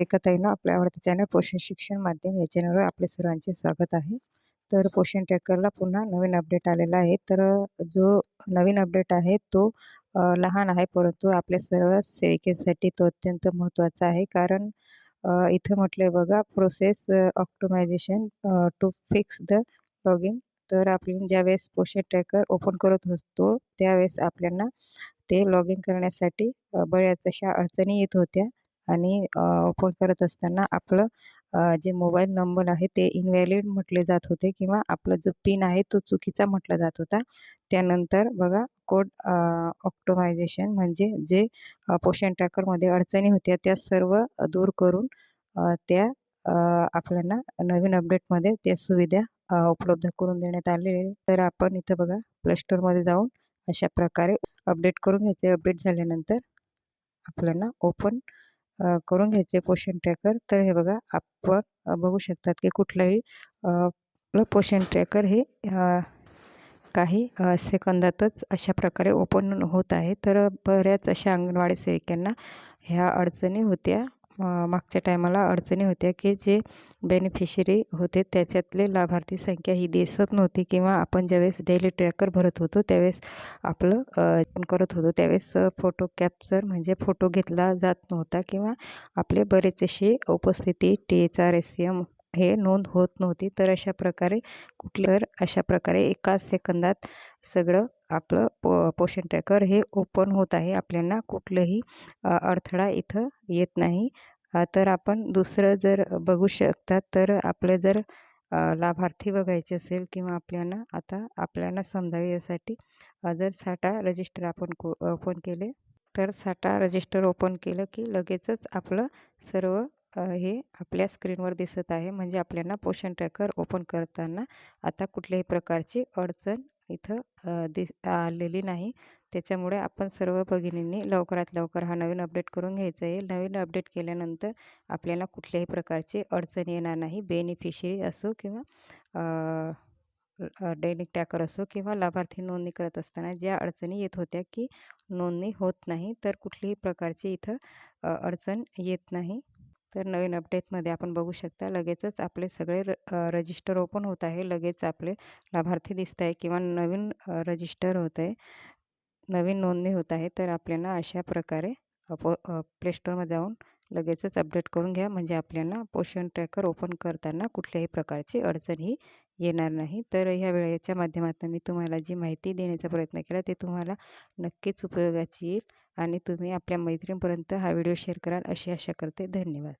एकत आहे ना आपल्या आवडतं चॅनल पोषण शिक्षण माध्यम या चॅनलवर आपले सर्वांचे स्वागत आहे. तर पोषण ट्रॅकरला पुन्हा नवीन अपडेट आलेला आहे. तर जो नवीन अपडेट आहे तो लहान आहे परंतु आपल्या सर्व सेविकेसाठी तो अत्यंत महत्त्वाचा आहे. कारण इथं म्हटलं बघा process optimization to fix the login तर आपण ज्यावेळेस पोषण ट्रॅकर ओपन करत असतो त्यावेळेस आपल्याला ते लॉग इन करण्यासाठी बऱ्याच अशा अडचणी येत होत्या. आणि ओपन करत असताना आपलं जे मोबाईल नंबर आहे ते इनव्हॅलिड म्हटले जात होते किंवा आपला जो पिन आहे तो चुकीचा म्हटला जात होता. त्यानंतर बघा कोड ऑप्टोमायझेशन म्हणजे जे पोषण ट्रॅकरमध्ये अडचणी होत्या त्या सर्व दूर करून त्या आपल्याला नवीन अपडेटमध्ये त्या सुविधा उपलब्ध करून देण्यात आलेली तर आपण इथं बघा प्ले स्टोरमध्ये जाऊन अशा प्रकारे अपडेट करून घ्यायचे. अपडेट झाल्यानंतर आपल्याला ओपन करून घ्यायचे पोषण ट्रॅकर तर हे बघा आपण बघू शकतात की कुठलंही पोषण ट्रॅकर हे काही सेकंदातच अशा प्रकारे ओपन होत आहे. तर बऱ्याच अशा अंगणवाडी सेविकांना ह्या अडचणी होत्या. मागच्या टायमाला अडचणी होत्या की जे बेनिफिशरी होते त्याच्यातले लाभार्थी संख्या ही दिसत नव्हती किंवा आपण ज्यावेळेस डेली ट्रॅकर भरत होतो त्यावेळेस आपलं करत होतो. त्यावेळेस फोटो कॅप्चर म्हणजे फोटो घेतला जात नव्हता किंवा आपले बरेच असे उपस्थिती T H R S M हे नोंद होत नव्हती. तर अशा प्रकारे कुठले तर अशा प्रकारे एका सेकंदात सगळं आपलं पो पोषण ट्रॅकर हे ओपन होत आहे. आपल्याला कुठलंही अडथळा इथं येत नाही. तर आपण दुसरं जर बघू शकतात तर आपलं जर लाभार्थी बघायचे असेल किंवा आपल्याला आता आपल्याला समजावे यासाठी जर साठा रजिस्टर आपण को ओपन केले तर साठा रजिस्टर ओपन केलं की लगेचच आपलं सर्व हे आपल्या स्क्रीनवर दिसत आहे. म्हणजे आपल्याला पोषण ट्रॅकर ओपन करताना आता कुठल्याही प्रकारची अडचण इथं दिस आलेली नाही. त्याच्यामुळे आपण सर्व भगिनींनी लवकरात लवकर हा नवीन अपडेट करून घ्यायचा आहे. नवीन अपडेट केल्यानंतर आपल्याला कुठल्याही प्रकारची अडचण येणार नाही. बेनिफिशरी असो किंवा दैनिक टॅकर असो किंवा लाभार्थी नोंदणी करत असताना ज्या अडचणी येत होत्या की नोंदणी होत नाही तर कुठलीही प्रकारची इथं अडचण येत नाही. तर नवीन अपडेटमध्ये आपण बघू शकता लगेचच आपले सगळे र रजिस्टर ओपन होत आहे. लगेच आपले लाभार्थी दिसत आहे किंवा नवीन रजिस्टर होत आहे नवीन नोंदणी होत आहे तर आपल्याला अशा प्रकारे पो प्लेस्टोरमध्ये जाऊन लगेचच अपडेट करून घ्या. म्हणजे आपल्याला पोषण ट्रॅकर ओपन करताना कुठल्याही प्रकारची अडचण ही येणार नाही. तर ह्या वेळेच्या माध्यमातून मी तुम्हाला जी माहिती देण्याचा प्रयत्न केला ते तुम्हाला नक्कीच उपयोगाची येईल. आणि तुम्ही आपल्या मैत्रिणीपर्यंत हा व्हिडिओ शेअर कराल अशी आशा करते. धन्यवाद.